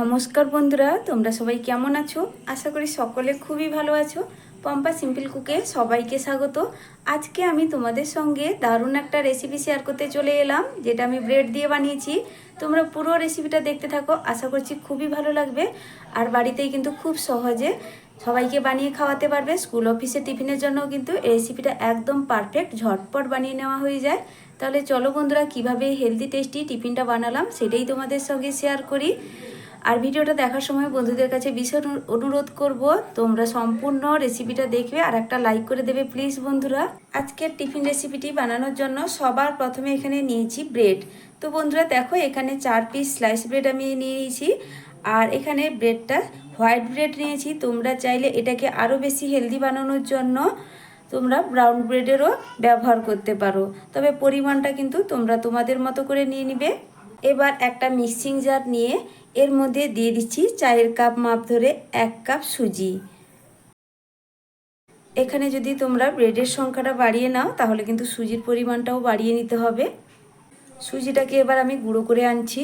নমস্কার বন্ধুরা, তোমরা সবাই কেমন আছো? আশা করি সকলে খুবই ভালো আছো। পম্পা সিম্পল কুকে সবাইকে স্বাগত। আজকে আমি তোমাদের সঙ্গে দারুণ একটা রেসিপি শেয়ার করতে চলে এলাম, যেটা আমি ব্রেড দিয়ে বানিয়েছি। তোমরা পুরো রেসিপিটা দেখতে থাকো, আশা করছি খুবই ভালো লাগবে। আর বাড়িতেই কিন্তু খুব সহজে সবাইকে বানিয়ে খাওয়াতে পারবে। স্কুল অফিসে টিফিনের জন্য কিন্তু রেসিপিটা একদম পারফেক্ট ঝটপট বানিয়ে নেওয়া হয়ে যায়। তাহলে চলো বন্ধুরা, কীভাবে হেলদি টেস্টি টিফিনটা বানালাম, সেটাই তোমাদের সঙ্গে শেয়ার করি। আর ভিডিওটা দেখার সময় বন্ধুদের কাছে ভীষণ অনুরোধ করব, তোমরা সম্পূর্ণ রেসিপিটা দেখবে আর একটা লাইক করে দেবে প্লিজ বন্ধুরা। আজকের টিফিন রেসিপিটি বানানোর জন্য সবার প্রথমে এখানে নিয়েছি ব্রেড তো বন্ধুরা দেখো, এখানে চার পিস স্লাইস ব্রেড আমি নিয়েছি আর এখানে ব্রেডটা হোয়াইট ব্রেড নিয়েছি। তোমরা চাইলে এটাকে আরও বেশি হেলদি বানানোর জন্য তোমরা ব্রাউন ব্রেডেরও ব্যবহার করতে পারো। তবে পরিমাণটা কিন্তু তোমরা তোমাদের মতো করে নিয়ে নিবে। এবার একটা মিক্সিং জার নিয়ে এর মধ্যে দিয়ে দিচ্ছি চায়ের কাপ মাপ ধরে এক কাপ সুজি। এখানে যদি তোমরা ব্রেডের সংখ্যাটা বাড়িয়ে নাও, তাহলে কিন্তু সুজির পরিমাণটাও বাড়িয়ে নিতে হবে। সুজিটাকে এবার আমি গুঁড়ো করে আনছি।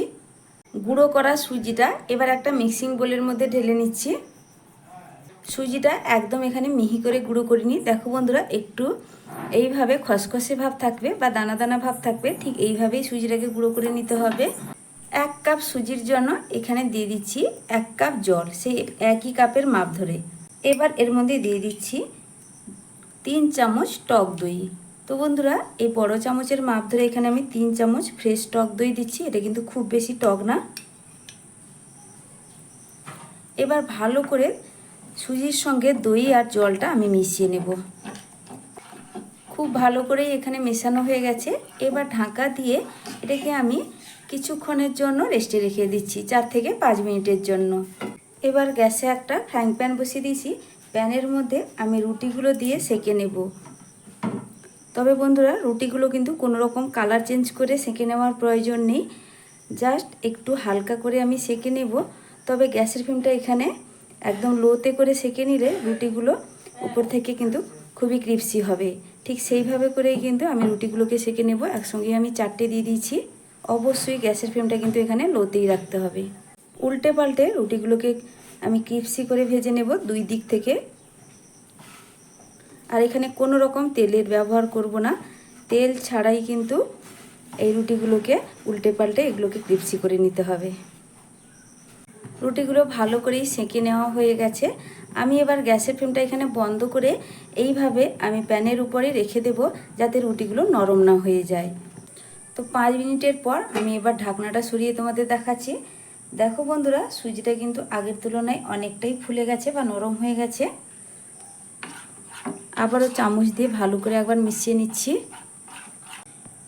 গুঁড়ো করা সুজিটা এবার একটা মিক্সিং বোলের মধ্যে ঢেলে নিচ্ছি। সুজিটা একদম এখানে মিহি করে গুঁড়ো করিনি দেখো বন্ধুরা, একটু এইভাবে খসখসে ভাব থাকবে বা দানা দানা ভাব থাকবে, ঠিক এইভাবেই সুজিটাকে গুঁড়ো করে নিতে হবে। এক কাপ সুজির জন্য এখানে দিয়ে দিচ্ছি এক কাপ জল, সেই একই কাপের মাপ ধরে। এবার এর মধ্যে দিয়ে দিচ্ছি তিন চামচ টক দই। তো বন্ধুরা, এই বড় চামচের মাপ ধরে এখানে আমি তিন চামচ ফ্রেশ টক দই দিচ্ছি, এটা কিন্তু খুব বেশি টক না। এবার ভালো করে সুজির সঙ্গে দই আর জলটা আমি মিশিয়ে নেব। খুব ভালো করেই এখানে মেশানো হয়ে গেছে। এবার ঢাকা দিয়ে এটাকে আমি কিছুক্ষণের জন্য রেস্টে রেখে দিচ্ছি, চার থেকে পাঁচ মিনিটের জন্য। এবার গ্যাসে একটা ফ্রাইং প্যান বসিয়ে দিয়েছি। প্যানের মধ্যে আমি রুটিগুলো দিয়ে সেঁকে নেব। তবে বন্ধুরা, রুটিগুলো কিন্তু কোনো রকম কালার চেঞ্জ করে সেঁকে নেওয়ার প্রয়োজন নেই। জাস্ট একটু হালকা করে আমি সেঁকে নেব। তবে গ্যাসের ফ্লেমটা এখানে একদম লোতে করে সেঁকে নিলে রুটিগুলো উপর থেকে কিন্তু খুবই ক্রিপসি হবে। ঠিক সেইভাবে করেই কিন্তু আমি রুটিগুলোকে সেঁকে নেব। একসঙ্গে আমি চারটে দিয়ে দিয়েছি। অবশ্যই গ্যাসের ফ্লেমটা কিন্তু এখানে লোতেই রাখতে হবে। উল্টে পাল্টে রুটিগুলোকে আমি ক্রিপসি করে ভেজে নেব দুই দিক থেকে। আর এখানে কোনো রকম তেলের ব্যবহার করব না। তেল ছাড়াই কিন্তু এই রুটিগুলোকে উল্টে পাল্টে এগুলোকে ক্রিপসি করে নিতে হবে। রুটিগুলো ভালো করেই সেঁকে নেওয়া হয়ে গেছে। আমি এবার গ্যাসের ফ্লেমটা এখানে বন্ধ করে এইভাবে আমি প্যানের উপরে রেখে দেব যাতে রুটিগুলো নরম না হয়ে যায়। তো পাঁচ মিনিটের পর আমি এবার ঢাকনাটা সরিয়ে তোমাদের দেখাচ্ছি। দেখো বন্ধুরা, সুজিটা কিন্তু আগের তুলনায় অনেকটাই ফুলে গেছে বা নরম হয়ে গেছে। আবারও চামচ দিয়ে ভালো করে একবার মিশিয়ে নিচ্ছি।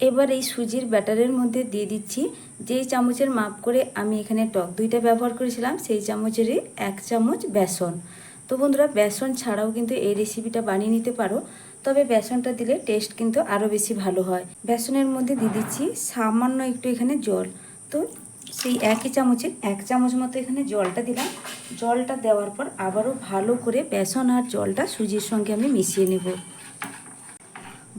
এবার এই সুজির ব্যাটারের মধ্যে দিয়ে দিচ্ছি। যেই চামচের মাপ করে আমি এখানে টক দুইটা ব্যবহার করেছিলাম, সেই চামচেরই এক চামচ বেসন। তো বন্ধুরা, বেসন ছাড়াও কিন্তু এই রেসিপিটা বানিয়ে নিতে পারো। তবে বেসনটা দিলে টেস্ট কিন্তু আরও বেশি ভালো হয়। বেসনের মধ্যে দিয়ে দিচ্ছি সামান্য একটু এখানে জল। তো সেই একই চামচে এক চামচ মতো এখানে জলটা দিলাম। জলটা দেওয়ার পর আবারও ভালো করে বেসন আর জলটা সুজির সঙ্গে আমি মিশিয়ে নেব।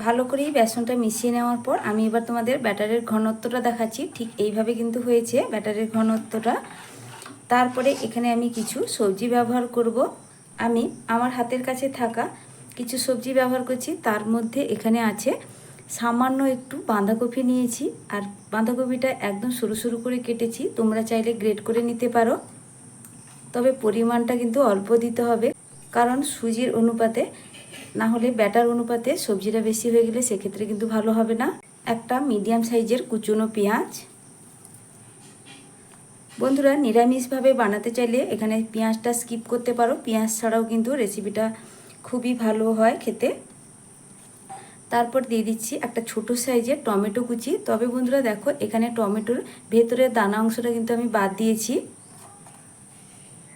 ভালো করেই বেসনটা মিশিয়ে নেওয়ার পর আমি এবার তোমাদের ব্যাটারের ঘনত্বটা দেখাচ্ছি। ঠিক এইভাবে কিন্তু হয়েছে ব্যাটারের ঘনত্বটা। তারপরে এখানে আমি কিছু সবজি ব্যবহার করব। আমি আমার হাতের কাছে থাকা কিছু সবজি ব্যবহার করছি, তার মধ্যে এখানে আছে সামান্য একটু বাঁধাকপি নিয়েছি, আর বাঁধাকপিটা একদম সরু সরু করে কেটেছি, তোমরা চাইলে গ্রেড করে নিতে পারো। তবে পরিমাণটা কিন্তু অল্প দিতে হবে, কারণ সুজির অনুপাতে, না হলে ব্যাটার অনুপাতে সবজিটা বেশি হয়ে গেলে সেক্ষেত্রে কিন্তু ভালো হবে না। একটা মিডিয়াম সাইজের কুচুনো পেঁয়াজ। বন্ধুরা, নিরামিষভাবে বানাতে চাইলে এখানে পেঁয়াজটা স্কিপ করতে পারো, পেঁয়াজ ছাড়াও কিন্তু রেসিপিটা খুবই ভালো হয় খেতে। তারপর দিয়ে দিচ্ছি একটা ছোট সাইজের টমেটো কুচি। তবে বন্ধুরা দেখো, এখানে টমেটোর ভেতরের দানা অংশটা কিন্তু আমি বাদ দিয়েছি।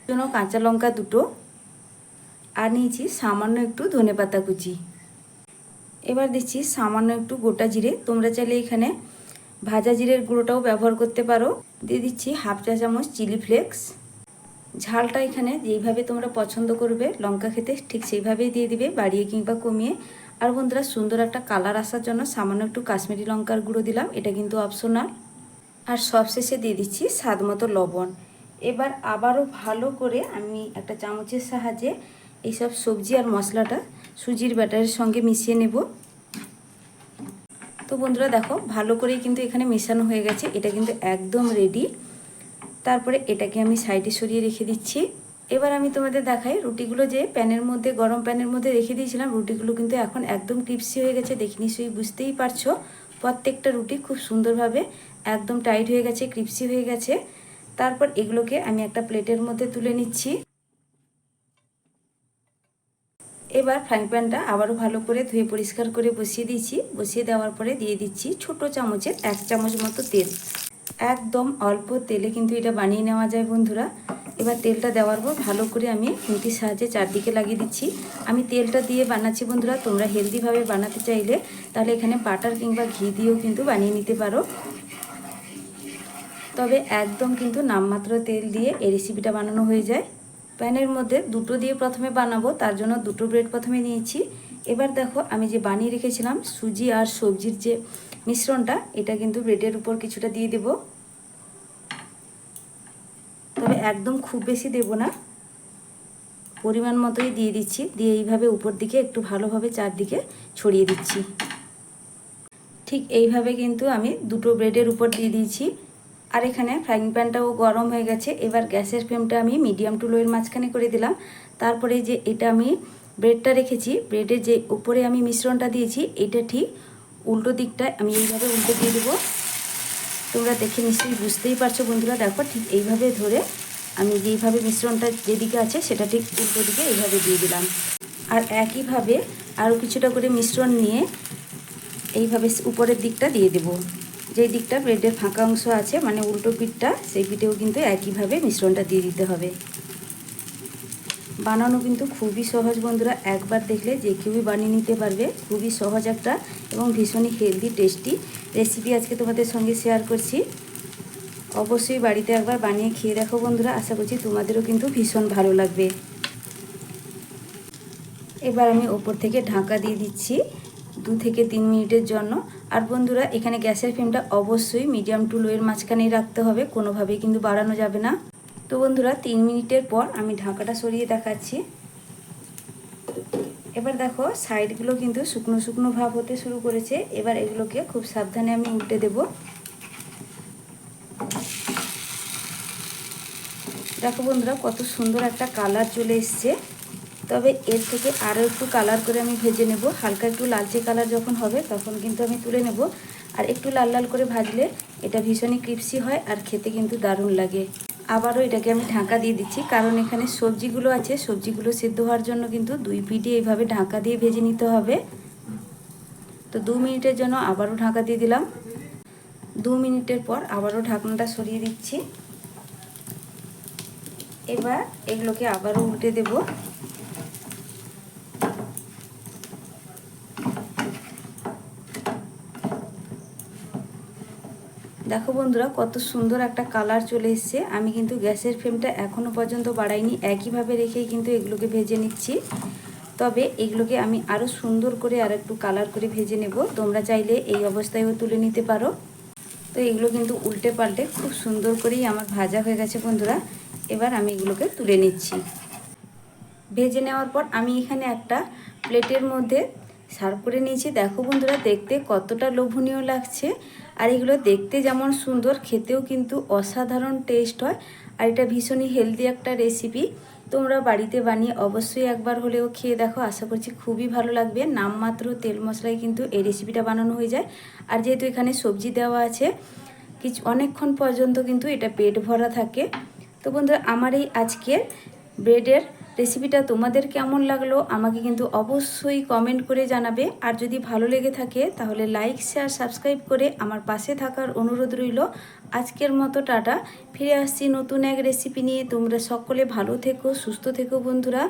জন্য কাঁচা লঙ্কা দুটো আর নিয়েছি সামান্য একটু ধনে পাতা কুচি। এবার দিচ্ছি সামান্য একটু গোটা জিরে। তোমরা চাইলে এখানে ভাজা জিরের গুঁড়োটাও ব্যবহার করতে পারো। দিয়ে দিচ্ছি হাফ চা চামচ চিলি ফ্লেক্স। ঝালটা এখানে যেইভাবে তোমরা পছন্দ করবে, লঙ্কা খেতে ঠিক সেইভাবেই দিয়ে দিবে, বাড়িয়ে কিংবা কমিয়ে। আর বন্ধুরা, সুন্দর একটা কালার আসার জন্য সামান্য একটু কাশ্মীরি লঙ্কার গুঁড়ো দিলাম, এটা কিন্তু অপশনাল আর সবশেষে দিয়ে দিচ্ছি স্বাদ মতো লবণ। এবার আবারও ভালো করে আমি একটা চামচের সাহায্যে এইসব সবজি আর মশলাটা সুজির ব্যাটারের সঙ্গে মিশিয়ে নেব। তো বন্ধুরা, দেখো, ভালো করেই কিন্তু এখানে মেশানো হয়ে গেছে, এটা কিন্তু একদম রেডি তারপরে এটাকে আমি সাইডে সরিয়ে রেখে দিচ্ছি। এবার আমি তোমাদের দেখাই রুটিগুলো যে প্যানের মধ্যে, গরম প্যানের মধ্যে রেখে দিয়েছিলাম। রুটিগুলো কিন্তু এখন একদম ক্রিপসি হয়ে গেছে দেখে নিশ্চয়ই বুঝতেই পারছ। প্রত্যেকটা রুটি খুব সুন্দরভাবে একদম টাইট হয়ে গেছে ক্রিপসি হয়ে গেছে। তারপর এগুলোকে আমি একটা প্লেটের মধ্যে তুলে নিচ্ছি। এবার ফ্রাইং প্যানটা আবারও ভালো করে ধুয়ে পরিষ্কার করে বসিয়ে দিয়েছি। বসিয়ে দেওয়ার পরে দিয়ে দিচ্ছি ছোট চামচের এক চামচ মতো তেল। একদম অল্প তেলে কিন্তু এটা বানিয়ে নেওয়া যায় বন্ধুরা। এবার তেলটা দেওয়ার পর ভালো করে আমি খুন্তির সাহায্যে চারদিকে লাগিয়ে দিচ্ছি। আমি তেলটা দিয়ে বানাচ্ছি বন্ধুরা, তোমরা হেলদিভাবে বানাতে চাইলে তাহলে এখানে বাটার কিংবা ঘি দিয়েও কিন্তু বানিয়ে নিতে পারো। তবে একদম কিন্তু নামমাত্র তেল দিয়ে এই রেসিপিটা বানানো হয়ে যায়। প্যানের মধ্যে দুটো দিয়ে প্রথমে বানাবো, তার জন্য দুটো ব্রেড প্রথমে নিয়েছি। এবার দেখো আমি যে বানিয়ে রেখেছিলাম সুজি আর সবজির যে মিশ্রণটা, এটা কিন্তু ব্রেডের উপর কিছুটা দিয়ে দেব। তবে একদম খুব বেশি দেব না। পরিমাণ মতোই দিয়ে দিচ্ছি, দিয়ে এইভাবে উপর দিকে একটু ভালোভাবে চারদিকে ছড়িয়ে দিচ্ছি। ঠিক এইভাবে কিন্তু আমি দুটো ব্রেডের উপর দিয়ে দিয়েছি। আর এখানে ফ্রাইং প্যানটাও গরম হয়ে গেছে। এবার গ্যাসের ফ্লেমটা আমি মিডিয়াম টু লোয়ের মাঝখানে করে দিলাম। তারপরে যে এটা আমি ব্রেডটা রেখেছি, ব্রেডের যে উপরে আমি মিশ্রণটা দিয়েছি, এটা ঠিক উল্টো দিকটা আমি এইভাবে উল্টো দিয়ে দেবো। তোমরা দেখে নিশ্চয়ই বুঝতেই পারছ বন্ধুরা। দেখো ঠিক এইভাবে ধরে আমি যেইভাবে মিশ্রণটা যেদিকে আছে সেটা ঠিক উল্টো দিকে এইভাবে দিয়ে দিলাম। আর একইভাবে আরও কিছুটা করে মিশ্রণ নিয়ে এইভাবে উপরের দিকটা দিয়ে দেবো। যেই দিকটা ব্রেডের ফাঁকা অংশ আছে মানে উল্টো পিঠটা, সেই পিঠেও কিন্তু একইভাবে মিশ্রণটা দিয়ে দিতে হবে। বানানো কিন্তু খুবই সহজ বন্ধুরা, একবার দেখলে যে কেউই বানিয়ে নিতে পারবে। খুবই সহজ একটা এবং ভীষণই হেলদি টেস্টি রেসিপি আজকে তোমাদের সঙ্গে শেয়ার করছি। অবশ্যই বাড়িতে একবার বানিয়ে খেয়ে দেখো বন্ধুরা, আশা করছি তোমাদেরও কিন্তু ভীষণ ভালো লাগবে। এবার আমি ওপর থেকে ঢাকা দিয়ে দিচ্ছি দু থেকে তিন মিনিটের জন্য। আর বন্ধুরা, এখানে গ্যাসের ফ্লেমটা অবশ্যই মিডিয়াম টু লোয়ের মাঝখানেই রাখতে হবে, কোনোভাবেই কিন্তু বাড়ানো যাবে না। তো বন্ধুরা, তিন মিনিটের পর আমি ঢাকাটা সরিয়ে দেখাচ্ছি। এবার দেখো, সাইডগুলো কিন্তু শুকনো শুকনো ভাব হতে শুরু করেছে। এবার এগুলোকে খুব সাবধানে আমি উল্টে দেব। দেখো বন্ধুরা, কত সুন্দর একটা কালার চলে এসছে। তবে এর থেকে আরও একটু কালার করে আমি ভেজে নেব। হালকা একটু লালচে কালার যখন হবে, তখন কিন্তু আমি তুলে নেব। আর একটু লাল লাল করে ভাজলে এটা ভীষণই ক্রিপসি হয় আর খেতে কিন্তু দারুণ লাগে। আবারও এটাকে আমি ঢাকা দিয়ে দিচ্ছি, কারণ এখানে সবজিগুলো আছে, সবজিগুলো সেদ্ধ হওয়ার জন্য কিন্তু দুই পিঠে এইভাবে ঢাকা দিয়ে ভেজে নিতে হবে। তো দু মিনিটের জন্য আবারও ঢাকা দিয়ে দিলাম। দু মিনিটের পর আবারও ঢাকনাটা সরিয়ে দিচ্ছি। এবার এগুলোকে আবারও উল্টে দেবো। দেখো বন্ধুরা, কত সুন্দর একটা কালার চলে এসছে। আমি কিন্তু গ্যাসের ফ্লেমটা এখনও পর্যন্ত বাড়াইনি, একইভাবে রেখেই কিন্তু এগুলোকে ভেজে নিচ্ছি। তবে এগুলোকে আমি আরও সুন্দর করে আর একটু কালার করে ভেজে নেব। তোমরা চাইলে এই অবস্থায়ও তুলে নিতে পারো। তো এগুলো কিন্তু উল্টে পাল্টে খুব সুন্দর করেই আমার ভাজা হয়ে গেছে বন্ধুরা। এবার আমি এগুলোকে তুলে নিচ্ছি। ভেজে নেওয়ার পর আমি এখানে একটা প্লেটের মধ্যে সার্ভ করে নিয়েছি। দেখো বন্ধুরা, দেখতে কতটা লোভনীয় লাগছে। আর এগুলো দেখতে যেমন সুন্দর, খেতেও কিন্তু অসাধারণ টেস্ট হয়। আর এটা ভীষণই হেলদি একটা রেসিপি তোমরা বাড়িতে বানিয়ে অবশ্যই একবার হলেও খেয়ে দেখো। আশা করছি খুবই ভালো লাগবে। নামমাত্র তেল মশলায় কিন্তু এই রেসিপিটা বানানো হয়ে যায়। আর যেহেতু এখানে সবজি দেওয়া আছে, কিছু অনেকক্ষণ পর্যন্ত কিন্তু এটা পেট ভরা থাকে। তো বন্ধুরা, আমার এই আজকের ব্রেডের রেসিপিটা তোমাদের কেমন লাগল, আমাকে কিন্তু অবশ্যই কমেন্ট করে জানাবে। আর যদি ভালো লেগে থাকে, তাহলে লাইক শেয়ার সাবস্ক্রাইব করে আমার পাশে থাকার অনুরোধ রইল। আজকের মতো টাটা। ফিরে আসছি নতুন এক রেসিপি নিয়ে। তোমরা সকলে ভালো থেকো, সুস্থ থেকো বন্ধুরা।